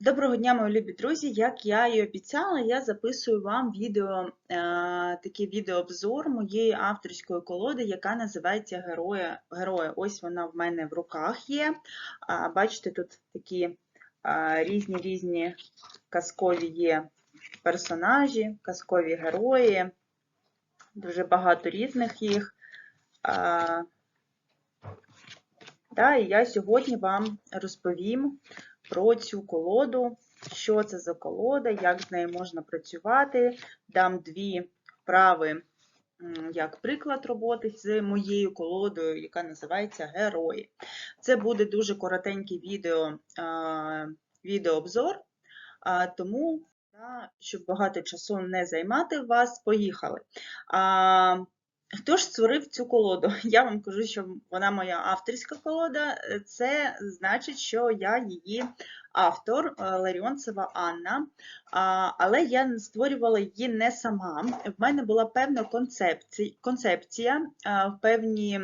Доброго дня, мої любі друзі! Як я і обіцяла, я записую вам відео, е, такий відеообзор моєї авторської колоди, яка називається Герої. Герої. Ось вона в мене в руках є. Бачите, тут такі різні різні казкові є персонажі, казкові герої, дуже багато різних їх. Да, І я сьогодні вам розповім про цю колоду, що це за колода, як з нею можна працювати. Дам дві вправи, як приклад роботи з моєю колодою, яка називається Герої. Це буде дуже коротенький відео, відеообзор, тому, щоб багато часу не займати вас, поїхали. Хто ж створив цю колоду? Я вам кажу, що вона моя авторська колода, це значить, що я її автор е, Ларіонцева Анна, але я створювала її не сама. В мене була певна концепція, певні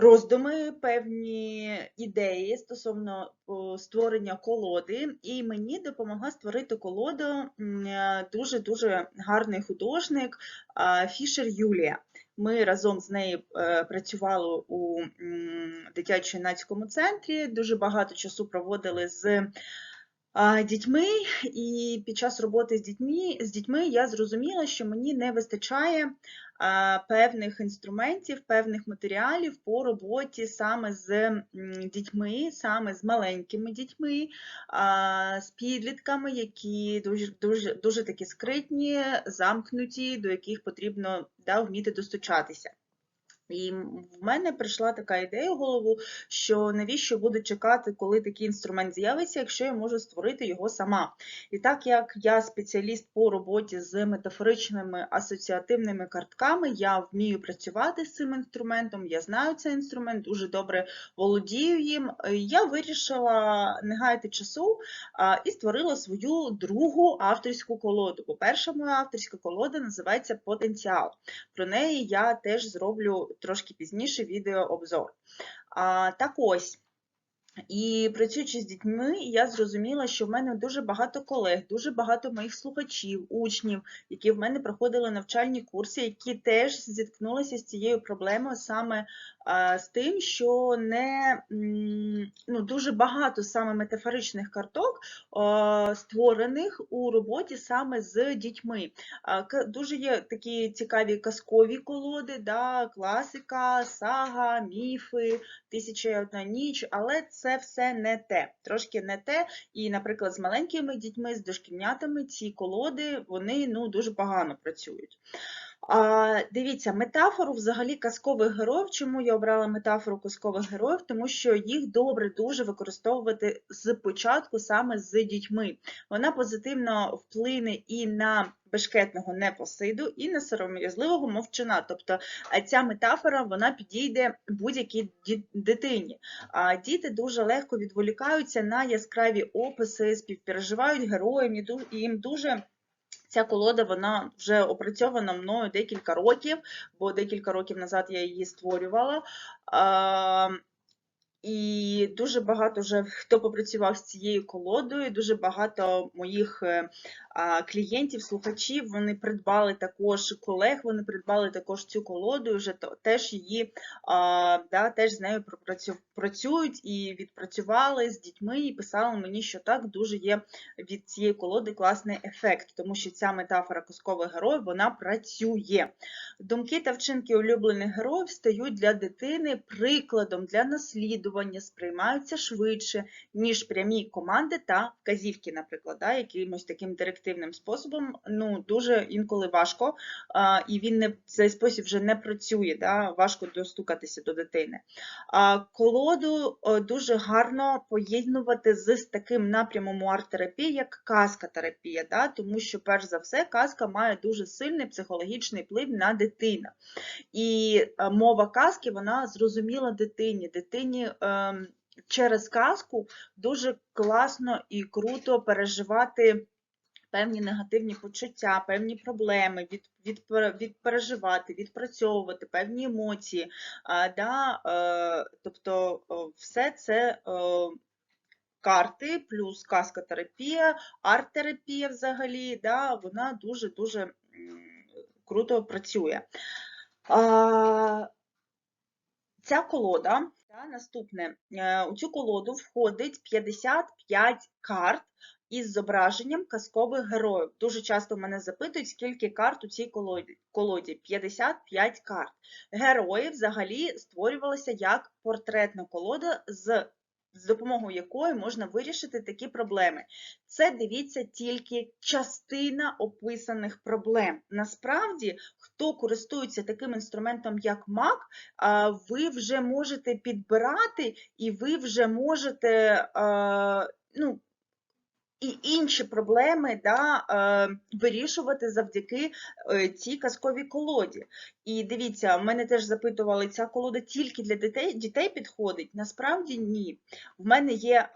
роздуми, певні ідеї стосовно створення колоди, і мені допомогла створити колоду дуже-дуже гарний художник Фішер Юлія. Ми разом з нею е, працювали у дитячо-юнацькому центрі, дуже багато часу проводили з дітьми, і під час роботи з дітьми з дітьми я зрозуміла, що мені не вистачає певних інструментів, певних матеріалів по роботі саме з дітьми, саме з маленькими дітьми, з підлітками, які дуже дуже, дуже такі скритні, замкнуті, до яких потрібно да, вміти достучатися. І в мене прийшла така ідея в голову, що навіщо буду чекати, коли такий інструмент з'явиться, якщо я можу створити його сама. І так як я спеціаліст по роботі з метафоричними асоціативними картками, я вмію працювати з цим інструментом, я знаю цей інструмент, дуже добре володію їм. Я вирішила не гаяти часу і створила свою другу авторську колоду. По-перше, моя авторська колода називається Потенціал. Про неї я теж зроблю трошки пізніше відеообзор. А, Так ось. І працюючи з дітьми, я зрозуміла, що в мене дуже багато колег, дуже багато моїх слухачів, учнів, які в мене проходили навчальні курси, які теж зіткнулися з цією проблемою саме з тим, що не ну, дуже багато саме метафоричних карток створених у роботі саме з дітьми. Дуже є такі цікаві казкові колоди, да, класика, сага, міфи, тисяча і одна ніч, але це все не те, трошки не те. І, наприклад, з маленькими дітьми, з дошкільнятами ці колоди вони ну, дуже погано працюють. Дивіться, метафору взагалі казкових героїв. Чому я обрала метафору казкових героїв? Тому що їх добре дуже використовувати з початку саме з дітьми. Вона позитивно вплине і на бешкетного непосиду, і на сором'язливого мовчана. Тобто ця метафора вона підійде будь-якій дитині. А Діти дуже легко відволікаються на яскраві описи, співпереживають героям, і їм дуже. Ця колода вона вже опрацьована мною декілька років, бо декілька років назад я її створювала. І дуже багато вже хто попрацював з цією колодою, дуже багато моїх е, клієнтів, слухачів вони придбали також колег, вони придбали також цю колоду, вже теж її да, теж з нею працюють і відпрацювали з дітьми, і писали мені, що так дуже є від цієї колоди класний ефект, тому що ця метафора казкових героїв вона працює. Думки та вчинки улюблених героїв стають для дитини прикладом для наслідування, сприймаються швидше, ніж прямі команди та вказівки, наприклад, да, якимось таким директивним способом. Ну, Дуже інколи важко, а, і він не цей спосіб вже не працює, да, важко достукатися до дитини. А, Колоду дуже гарно поєднувати з таким напрямом арт-терапії, як казка-терапія, да, тому що, перш за все, казка має дуже сильний психологічний вплив на дитину. І мова казки вона зрозуміла дитині. Дитині через казку дуже класно і круто переживати. Певні негативні почуття, певні проблеми, від, від, від переживати, відпрацьовувати певні емоції. А, да, е, Тобто все це е, карти, плюс каскотерапія, арт-терапія взагалі, да, вона дуже-дуже круто працює. А, Ця колода, да, наступне, е, у цю колоду входить 55 карт із зображенням казкових героїв. Дуже часто мене запитують, скільки карт у цій колоді. 55 карт. Герої взагалі створювалися як портретна колода, з, з допомогою якої можна вирішити такі проблеми. Це дивіться тільки частина описаних проблем. Насправді, хто користується таким інструментом, як Mac, ви вже можете підбирати і ви вже можете ну, і інші проблеми да, е, вирішувати завдяки е, цій казковій колоді. І дивіться, мене теж запитували, ця колода тільки для дітей, дітей підходить? Насправді ні. В мене є.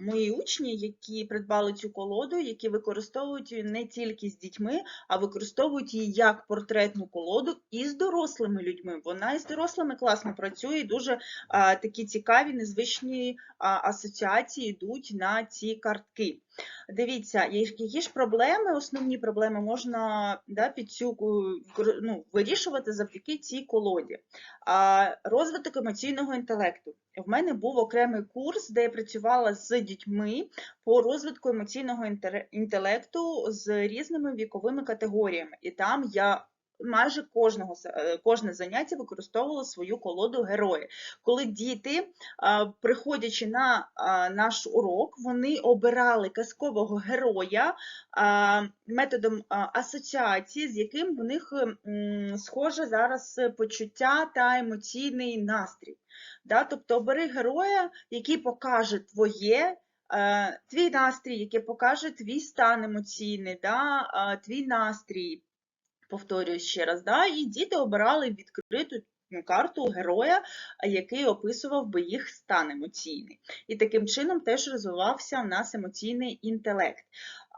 Мої учні, які придбали цю колоду, які використовують її не тільки з дітьми, а використовують її як портретну колоду і з дорослими людьми. Вона і з дорослими класно працює, і дуже такі цікаві, незвичні асоціації йдуть на ці картки. Дивіться, які ж проблеми, основні проблеми можна да, під цю ну, вирішувати завдяки цій колоді. А, Розвиток емоційного інтелекту. В мене був окремий курс, де я працювала з дітьми по розвитку емоційного інтелекту з різними віковими категоріями. І там я майже кожного, е, кожне заняття використовувала свою колоду герої. Коли діти, приходячи на наш урок, вони обирали казкового героя методом асоціації, з яким в них схоже зараз почуття та емоційний настрій. Да? Тобто обери героя, який покаже твоє. е, Твій настрій, який покаже твій стан емоційний, да? твій настрій, повторюю ще раз, да? і діти обирали відкриту карту героя, який описував би їх стан емоційний. І таким чином теж розвивався у нас емоційний інтелект.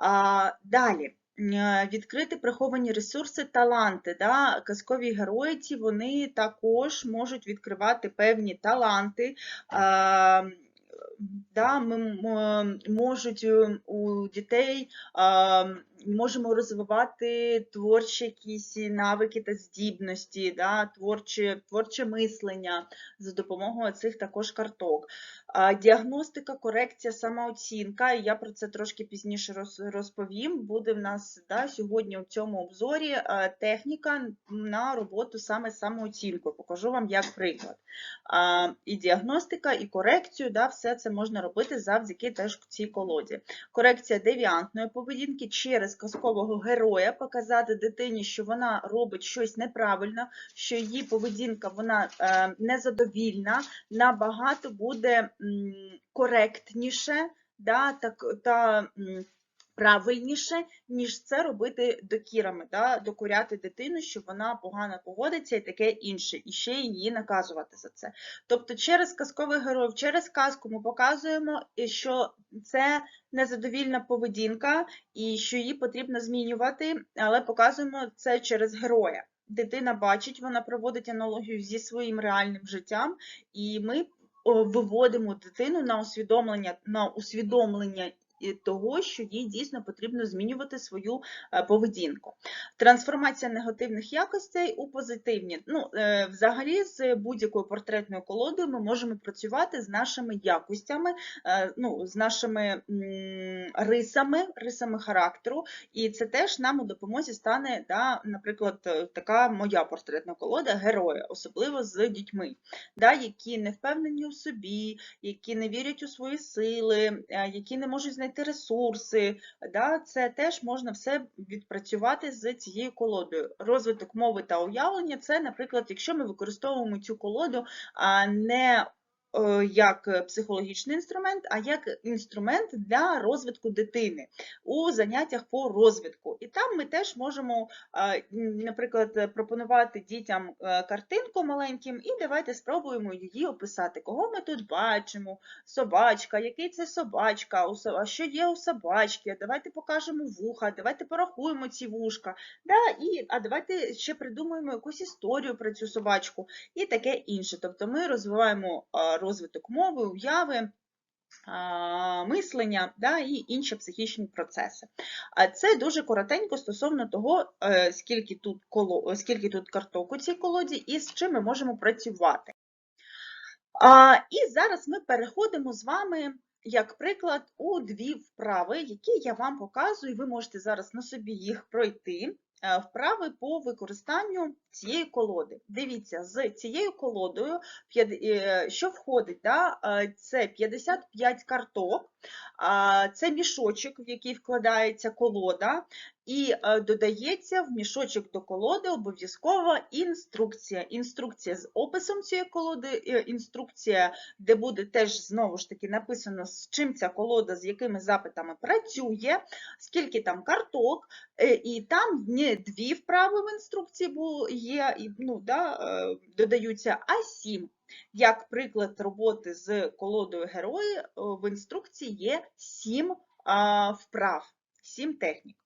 А, Далі. Е, Відкрити приховані ресурси, таланти. Да? Казкові герої вони також можуть відкривати певні таланти. а, Да, можуть е, у дітей а, можемо розвивати творчі якісь навики та здібності, да, творче, творче мислення за допомогою цих також карток. Діагностика, корекція, самооцінка. Я про це трошки пізніше роз- розповім. Буде в нас да, сьогодні у цьому обзорі техніка на роботу саме самооцінкою. Покажу вам як приклад. І діагностика, і корекцію, да, все це можна робити завдяки теж цій колоді. Корекція девіантної поведінки через казкового героя, показати дитині, що вона робить щось неправильно, що її поведінка вона е, незадовільна, набагато буде коректніше да, так, та правильніше, ніж це робити докірами, да, докоряти дитину, що вона погано поводиться і таке інше, і ще її наказувати за це. Тобто через казкових героїв, через казку ми показуємо, що це незадовільна поведінка, і що її потрібно змінювати, але показуємо це через героя. Дитина бачить, вона проводить аналогію зі своїм реальним життям, і ми виводимо дитину на усвідомлення, на усвідомлення того, що їй дійсно потрібно змінювати свою е, поведінку. Трансформація негативних якостей у позитивні. Ну, е, взагалі, з будь-якою портретною колодою ми можемо працювати з нашими якостями, е, ну, з нашими рисами, рисами характеру, і це теж нам у допомозі стане, да, наприклад, така моя портретна колода героя, особливо з дітьми, да, які не впевнені у собі, які не вірять у свої сили, які не можуть знайти ресурси. Да, це теж можна все відпрацювати з цією колодою. Розвиток мови та уявлення це, наприклад, якщо ми використовуємо цю колоду а не як психологічний інструмент, а як інструмент для розвитку дитини у заняттях по розвитку. І там ми теж можемо, е, наприклад, пропонувати дітям е, картинку маленьким, і давайте спробуємо її описати. Кого ми тут бачимо? Собачка, який це собачка, що є у собачки? Давайте покажемо вуха, давайте порахуємо ці вушка. Да, і, а давайте ще придумаємо якусь історію про цю собачку і таке інше. Тобто ми розвиваємо розвиток мови, уяви. мислення да, і інші психічні процеси. Це дуже коротенько стосовно того, е, скільки тут, коло, скільки тут карток у цій колоді і з чим ми можемо працювати. І зараз ми переходимо з вами, як приклад, у дві вправи, які я вам показую. Ви можете зараз на собі їх пройти. Е, Вправи по використанню цієї колоди. Дивіться, з цією колодою, е, що входить, да? це 55 карток, це мішочок, в який вкладається колода, і е, додається в мішочок до колоди обов'язкова інструкція. Інструкція з описом цієї колоди, е, інструкція, де буде теж знову ж таки написано, з чим ця колода, з якими запитами працює, скільки там карток, і там дві вправи в інструкції є, ну, да, е, додаються, а сім. Як приклад роботи з колодою герої, е, в інструкції є сім а, вправ, сім технік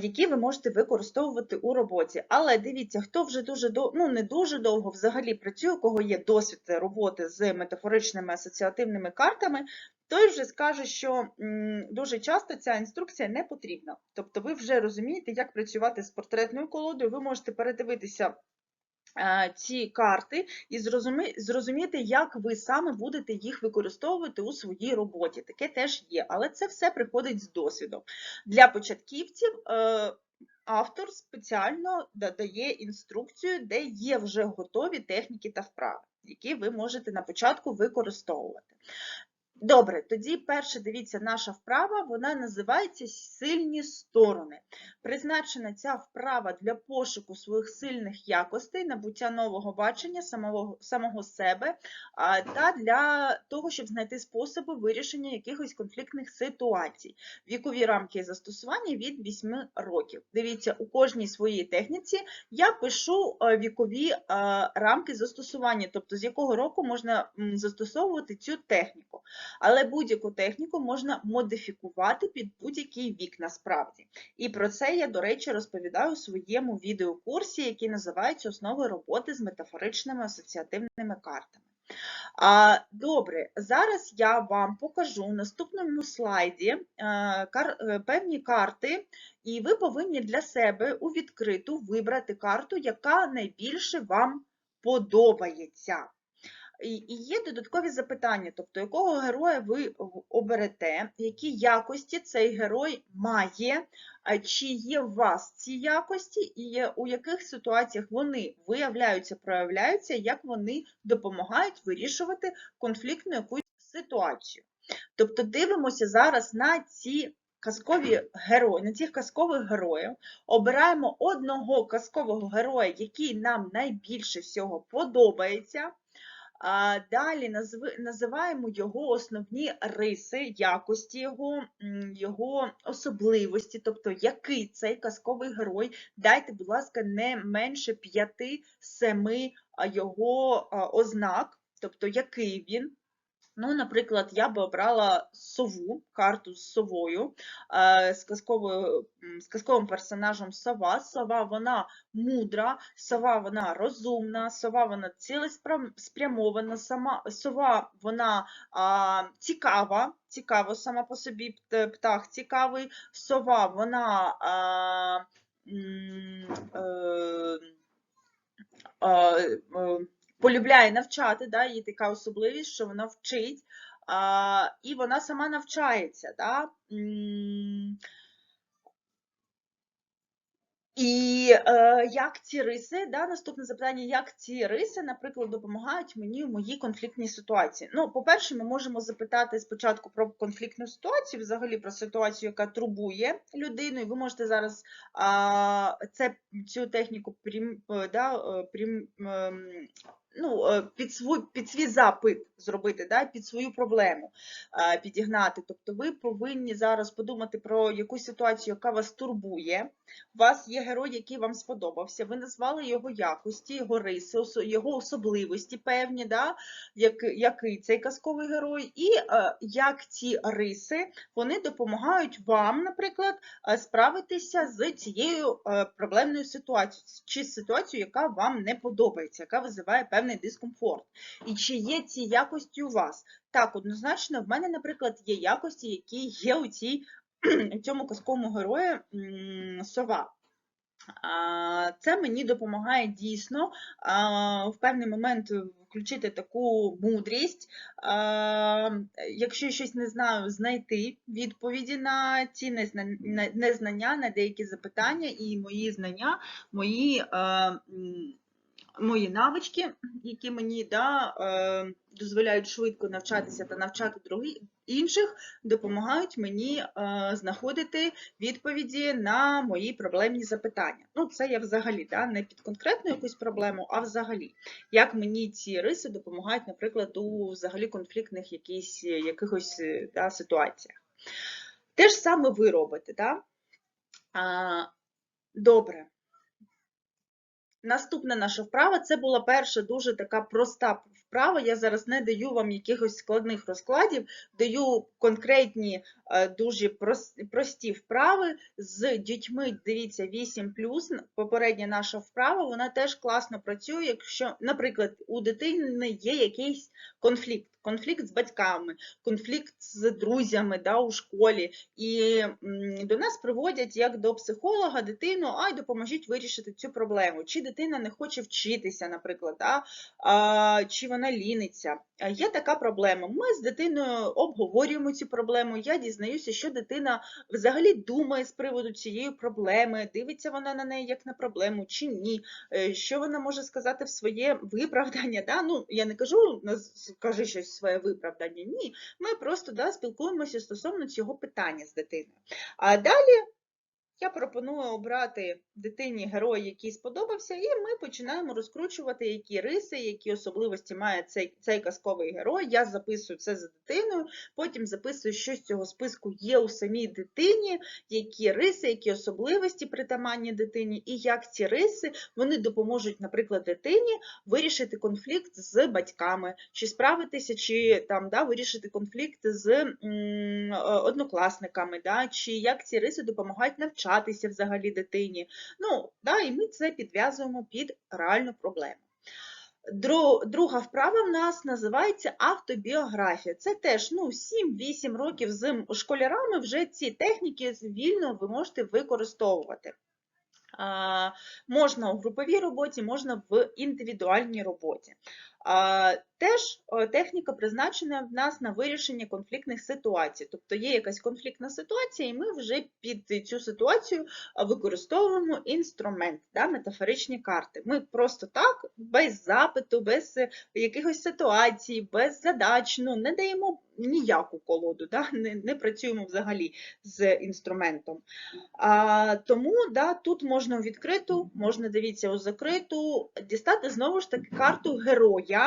які ви можете використовувати у роботі. Але дивіться, хто вже дуже ну не дуже довго взагалі працює, у кого є досвід роботи з метафоричними асоціативними картами, той вже скаже, що дуже часто ця інструкція не потрібна. Тобто ви вже розумієте, як працювати з портретною колодою, ви можете передивитися. е, Ці карти і зрозуміти, як ви саме будете їх використовувати у своїй роботі. Таке теж є, але це все приходить з досвідом. Для початківців е, автор спеціально додає інструкцію, де є вже готові техніки та вправи, які ви можете на початку використовувати. Добре, тоді перше, дивіться, наша вправа, вона називається Сильні сторони. Призначена ця вправа для пошуку своїх сильних якостей, набуття нового бачення самого, самого себе та для того, щоб знайти способи вирішення якихось конфліктних ситуацій. Вікові рамки застосування від 8 років. Дивіться, у кожній своїй техніці я пишу е, вікові е, рамки застосування, тобто з якого року можна застосовувати цю техніку. Але будь-яку техніку можна модифікувати під будь-який вік насправді. І про це я, до речі, розповідаю у своєму відеокурсі, який називається Основи роботи з метафоричними асоціативними картами. Добре, зараз я вам покажу в наступному слайді е, е, певні карти, і ви повинні для себе у відкриту вибрати карту, яка найбільше вам подобається. І є додаткові запитання, тобто якого героя ви оберете, які якості цей герой має, чи є в вас ці якості, і у яких ситуаціях вони виявляються, проявляються, як вони допомагають вирішувати конфліктну якусь ситуацію. Тобто дивимося зараз на ці казкові герої, на цих казкових героїв, обираємо одного казкового героя, який нам найбільше всього подобається. Далі називаємо його основні риси, якості його, його особливості, тобто який цей казковий герой. Дайте, будь ласка, не менше 5-7 його ознак, тобто який він. Ну, наприклад, я би обрала сову, карту з совою, е, з, з казковим персонажем сова. Сова вона мудра, сова вона розумна, сова вона цілеспрямована, сама сова вона а, цікава, цікава сама по собі птах цікавий, сова вона а, м, е, а, е, полюбляє навчати, да, її така особливість, що вона вчить, а, і вона сама навчається. Да? І е, як ці риси, да, наступне запитання, як ці риси, наприклад, допомагають мені в моїй конфліктній ситуації? Ну, по-перше, ми можемо запитати спочатку про конфліктну ситуацію, взагалі про ситуацію, яка турбує людину, і ви можете зараз а, це, цю техніку прим, е, да, е, прим, ем, ну, е, під, свій, під свій запит зробити, да, під свою проблему е, підігнати. Тобто ви повинні зараз подумати про якусь ситуацію, яка вас турбує. У вас є герой, який вам сподобався, ви назвали його якості, його риси, його особливості певні, да? як, який цей казковий герой, і е, як ці риси вони допомагають вам, наприклад, справитися з цією проблемною ситуацією, чи ситуацією, яка вам не подобається, яка визиває певне певний дискомфорт. І чи є ці якості у вас? Так, однозначно, в мене, наприклад, є якості, які є у цій, цьому казковому герої сова. Це мені допомагає дійсно в певний момент включити таку мудрість, якщо я щось не знаю, знайти відповіді на ці незнання, на деякі запитання, і мої знання, мої, мої навички, які мені да, е, дозволяють швидко навчатися та навчати другі, інших, допомагають мені е, знаходити відповіді на мої проблемні запитання. Ну, це я взагалі да, не під конкретну якусь проблему, а взагалі, як мені ці риси допомагають, наприклад, у взагалі конфліктних якісь, якихось е, да, ситуаціях. Те ж саме ви робите, да? Добре. Наступна наша вправа це була перша дуже така проста вправа. Я зараз не даю вам якихось складних розкладів, даю конкретні, дуже прості вправи з дітьми. Дивіться, 8 Попередня наша вправа, вона теж класно працює, якщо, наприклад, у дитини є якийсь конфлікт. Конфлікт з батьками, конфлікт з друзями да, у школі. І до нас приводять як до психолога дитину, ай, допоможіть вирішити цю проблему. Чи дитина не хоче вчитися, наприклад, да, а, чи вона ліниться. Є така проблема. Ми з дитиною обговорюємо цю проблему. Я дізнаюся, що дитина взагалі думає з приводу цієї проблеми, дивиться вона на неї як на проблему чи ні, е, що вона може сказати в своє виправдання. Да? Ну, я не кажу, кажи щось своє виправдання. Ні. Ми просто да, спілкуємося стосовно цього питання з дитиною. А далі я пропоную обрати дитині герой, який сподобався, і ми починаємо розкручувати, які риси, які особливості має цей, цей казковий герой. Я записую це за дитиною, потім записую, що з цього списку є у самій дитині, які риси, які особливості притаманні дитині, і як ці риси вони допоможуть, наприклад, дитині вирішити конфлікт з батьками, чи справитися, чи там да, вирішити конфлікт з м, е, однокласниками, да, чи як ці риси допомагають навчатися взагалі дитині. Ну, да, і ми це підв'язуємо під реальну проблему. Друга вправа в нас називається автобіографія. Це теж ну, 7-8 років з школярами вже ці техніки вільно ви можете використовувати. Можна у груповій роботі, можна в індивідуальній роботі. Теж техніка призначена в нас на вирішення конфліктних ситуацій. Тобто є якась конфліктна ситуація, і ми вже під цю ситуацію використовуємо інструмент, да, метафоричні карти. Ми просто так, без запиту, без е, якихось ситуацій, без задач, ну, не даємо ніяку колоду, да, не, не працюємо взагалі з інструментом. А, тому да, тут можна у відкриту, можна дивіться у закриту, дістати знову ж таки карту героя.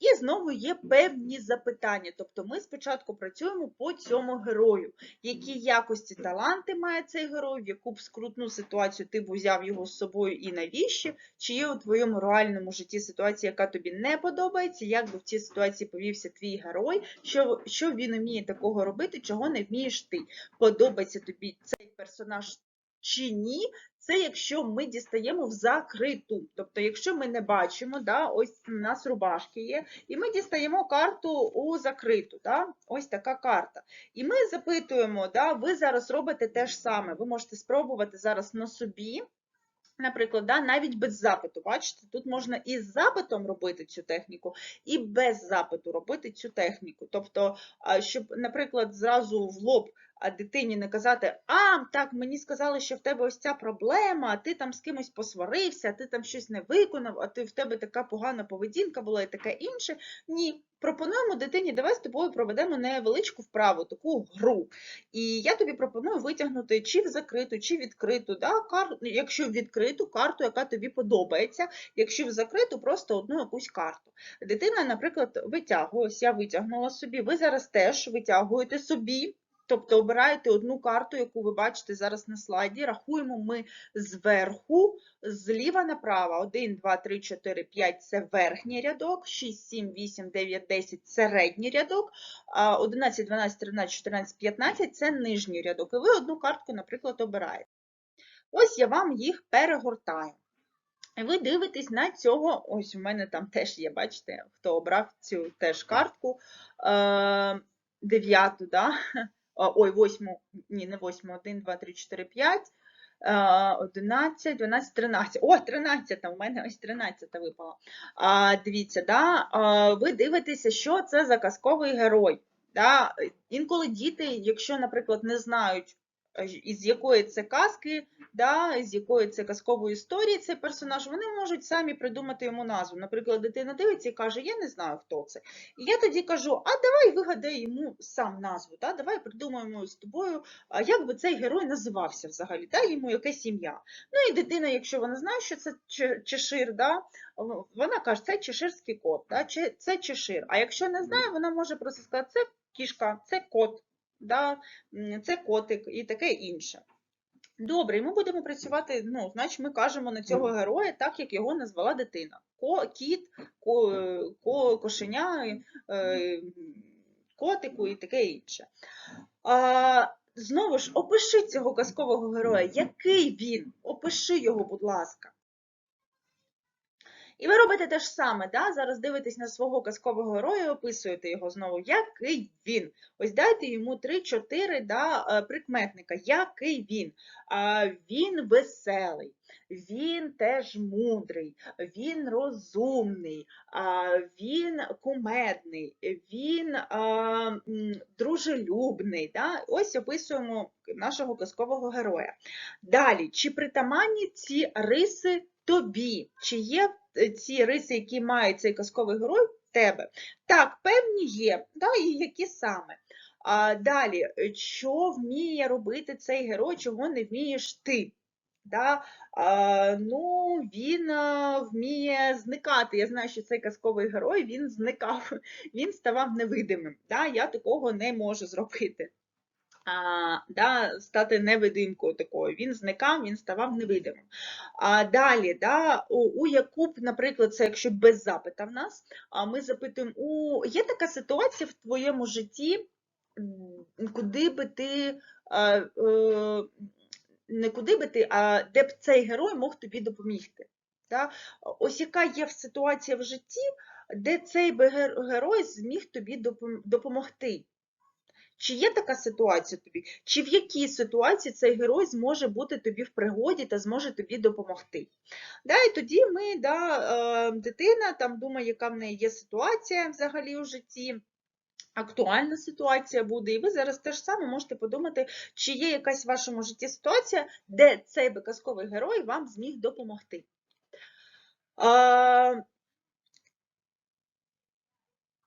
І знову є певні запитання. Тобто ми спочатку працюємо по цьому герою. Які якості таланти має цей герой, в яку б скрутну ситуацію ти б взяв його з собою і навіщо? Чи є у твоєму реальному житті ситуація, яка тобі не подобається, як би в цій ситуації повівся твій герой, що, що він вміє такого робити, чого не вмієш ти? Подобається тобі цей персонаж чи ні? Це якщо ми дістаємо в закриту. Тобто, якщо ми не бачимо, да, ось у нас рубашки є, і ми дістаємо карту у закриту. Да, ось така карта. І ми запитуємо, да, ви зараз робите те ж саме. Ви можете спробувати зараз на собі. Наприклад, да, навіть без запиту, бачите, тут можна і з запитом робити цю техніку, і без запиту робити цю техніку. Тобто, щоб, наприклад, зразу в лоб а, дитині не казати, а, так, мені сказали, що в тебе ось ця проблема, а ти там з кимось посварився, а ти там щось не виконав, а ти в тебе така погана поведінка була і таке інше. Ні, пропонуємо дитині, давай з тобою проведемо невеличку вправу, таку гру. І я тобі пропоную витягнути чи в закриту, чи відкриту, да, кар... якщо в відкриту карту, яка тобі подобається, якщо в закриту, просто одну якусь карту. Дитина, наприклад, витягує, ось я витягнула собі, ви зараз теж витягуєте собі. Тобто обираєте одну карту, яку ви бачите зараз на слайді, рахуємо ми зверху, зліва направо. 1, 2, 3, 4, 5 – це верхній рядок, 6, 7, 8, 9, 10 – середній рядок, 11, 12, 13, 14, 15 – це нижній рядок. І ви одну картку, наприклад, обираєте. Ось я вам їх перегортаю. Ви дивитесь на цього, ось у мене там теж є, бачите, хто обрав цю теж картку, е, дев'яту, да? Ой, восьму, ні, не восьму, один, два, три, чотири, п'ять, е, одинадцять, дванадцять, тринадцять. О, тринадцята, у мене ось тринадцята випала. А, дивіться, да? ви дивитеся, що це за казковий герой. Да? Інколи діти, якщо, наприклад, не знають, із якої це казки, да, з якої це казкової історії цей персонаж, вони можуть самі придумати йому назву. Наприклад, дитина дивиться і каже, я не знаю, хто це. І я тоді кажу, а давай вигадай йому сам назву, да? давай придумаємо з тобою, як би цей герой називався взагалі, дай йому якесь ім'я. Ну і дитина, якщо вона знає, що це чешир, да? вона каже, це чеширський кот, да? це чешир. А якщо не знає, вона може просто сказати, це кішка, це кот, да? це котик і таке інше. Добре, і ми будемо працювати, ну, значить, ми кажемо на цього героя так, як його назвала дитина. Ко, кіт, ко, ко, кошеня, е, котику і таке інше. А, знову ж, опиши цього казкового героя. Який він? Опиши його, будь ласка. І ви робите те ж саме, да? зараз дивитесь на свого казкового героя і описуєте його знову. Який він? Ось дайте йому 3-4 да, е, прикметника. Який він? Він веселий, він теж мудрий, він розумний, він кумедний, він дружелюбний. Да? Ось описуємо нашого казкового героя. Далі, чи притаманні ці риси тобі? Чи є е, ці риси, які має цей казковий герой в тебе? Так, певні є, да, і які саме. А, далі, е, що вміє робити цей герой, чого не вмієш ти? Да? А, ну, він а, вміє зникати. Я знаю, що цей казковий герой він зникав, він ставав невидимим. Да? Я такого не можу зробити. А, да, стати невидимкою такою. Він зникав, він ставав невидимим. А далі, да, у, у яку б, наприклад, це якщо без запита в нас, а ми запитуємо, у, є така ситуація в твоєму житті, куди би ти. А, е, не куди би ти, а де б цей герой мог тобі допомігти. Да? Ось яка є ситуація в житті, де цей би герой зміг тобі допомогти. Чи є така ситуація тобі? Чи в якій ситуації цей герой зможе бути тобі в пригоді та зможе тобі допомогти? Да, і тоді ми, да, е, дитина там думає, яка в неї є ситуація взагалі у житті. Актуальна ситуація буде, і ви зараз теж саме можете подумати, чи є якась в вашому житті ситуація, де цей казковий герой вам зміг допомогти. А,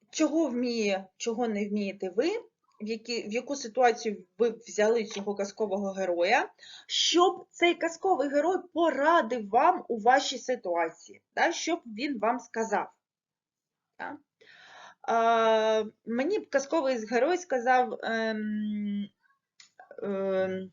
чого вміє, чого не вмієте ви, які, в яку ситуацію ви взяли цього казкового героя, щоб цей казковий герой порадив вам у вашій ситуації, да, щоб він вам сказав. Да? А, мені казковий герой сказав, ем, ем,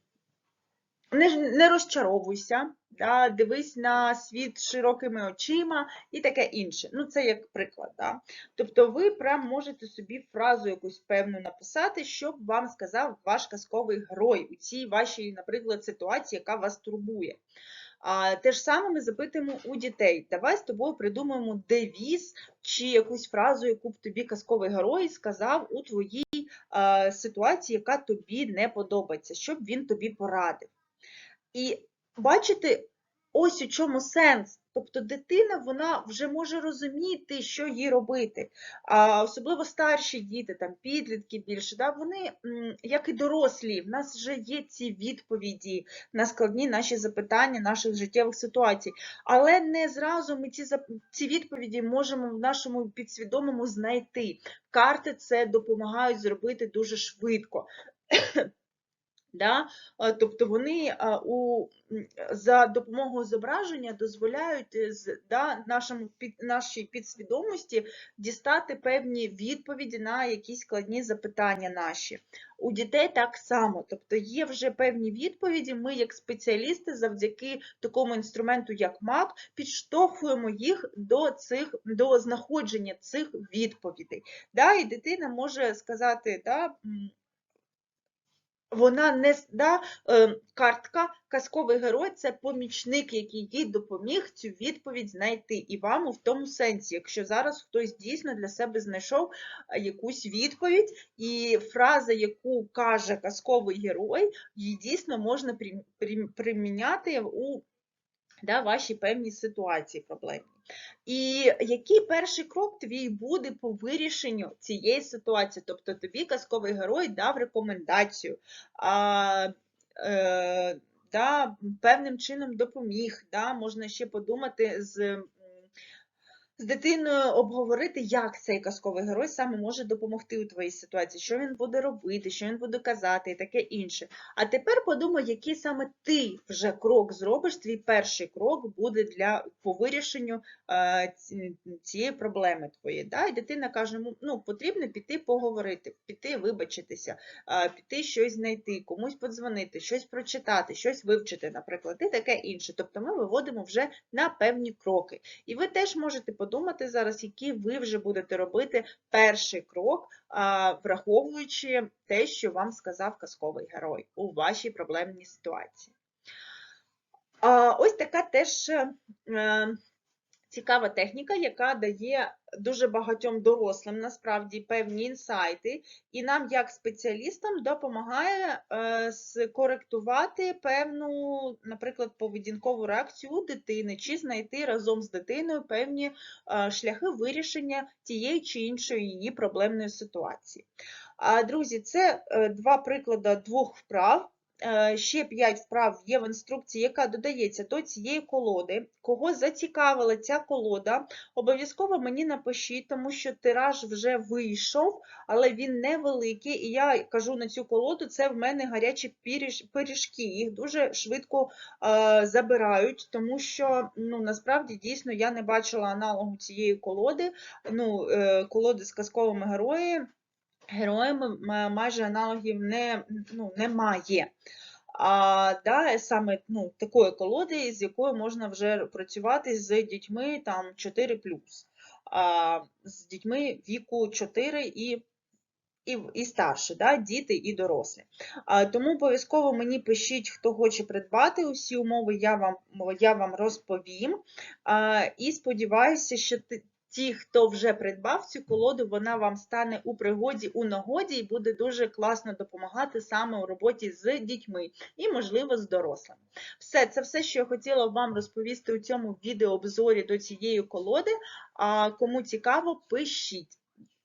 не, не розчаровуйся, да, дивись на світ широкими очима і таке інше. Ну, це як приклад. Да. Тобто ви прям можете собі фразу якусь певну написати, щоб вам сказав ваш казковий герой у цій вашій, наприклад, ситуації, яка вас турбує. А, те ж саме ми запитуємо у дітей. Давай з тобою придумаємо девіз чи якусь фразу, яку б тобі казковий герой сказав у твоїй ситуації, яка тобі не подобається, щоб він тобі порадив. І бачите, ось у чому сенс. Тобто дитина вона вже може розуміти, що їй робити. А особливо старші діти, там підлітки більше, да, вони, як і дорослі, в нас вже є ці відповіді на складні наші запитання наших життєвих ситуацій. Але не зразу ми ці, ці відповіді можемо в нашому підсвідомому знайти. Карти це допомагають зробити дуже швидко. Да? Тобто вони у, за допомогою зображення дозволяють е, да, нашому під, нашій підсвідомості дістати певні відповіді на якісь складні запитання наші. У дітей так само, тобто є вже певні відповіді. Ми, як спеціалісти, завдяки такому інструменту, як МАП, підштовхуємо їх до цих до знаходження цих відповідей. Да? І дитина може сказати, да, вона не да, е, картка, казковий герой це помічник, який їй допоміг цю відповідь знайти. І вам у тому сенсі, якщо зараз хтось дійсно для себе знайшов е, якусь відповідь, і фраза, яку каже казковий герой, її дійсно можна прим- прим- приміняти у да, вашій певній ситуації проблемній. І який перший крок твій буде по вирішенню цієї ситуації? Тобто тобі казковий герой дав рекомендацію, а, е, да, певним чином допоміг. Да, можна ще подумати з. З дитиною обговорити, як цей казковий герой саме може допомогти у твоїй ситуації, що він буде робити, що він буде казати і таке інше. А тепер подумай, який саме ти вже крок зробиш, твій перший крок буде для по вирішенню е, цієї проблеми твоєї. Да? І дитина каже, «Ну, ну, потрібно піти поговорити, піти вибачитися, е, піти щось знайти, комусь подзвонити, щось прочитати, щось вивчити, наприклад, і таке інше. Тобто ми виводимо вже на певні кроки. І ви теж можете подумати зараз, який ви вже будете робити перший крок, враховуючи те, що вам сказав казковий герой у вашій проблемній ситуації. Ось така теж е, цікава техніка, яка дає дуже багатьом дорослим насправді певні інсайти, і нам, як спеціалістам, допомагає е, скоректувати певну, наприклад, поведінкову реакцію дитини, чи знайти разом з дитиною певні е, шляхи вирішення тієї чи іншої її проблемної ситуації. Друзі, це е, два приклади двох вправ. Е, Ще 5 вправ є в інструкції, яка додається до цієї колоди. Кого зацікавила ця колода, обов'язково мені напишіть, тому що тираж вже вийшов, але він невеликий. І я кажу на цю колоду, це в мене гарячі пиріжки. Їх дуже швидко е, забирають, тому що ну, насправді дійсно я не бачила аналогу цієї колоди. Ну, е, колоди з казковими героями героями майже аналогів не, ну, немає. А, да, саме ну, такої колоди, з якою можна вже працювати з дітьми там 4 а, з дітьми віку 4 і, і, і старше, да, діти і дорослі. А, тому обов'язково мені пишіть, хто хоче придбати усі умови, я вам, я вам розповім. А, і сподіваюся, що ти, ті, хто вже придбав цю колоду, вона вам стане у пригоді, у нагоді і буде дуже класно допомагати саме у роботі з дітьми і, можливо, з дорослими. Все, це все, що я хотіла вам розповісти у цьому відеообзорі до цієї колоди. А кому цікаво, пишіть.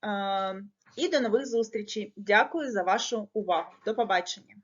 Е, І до нових зустрічей. Дякую за вашу увагу. До побачення.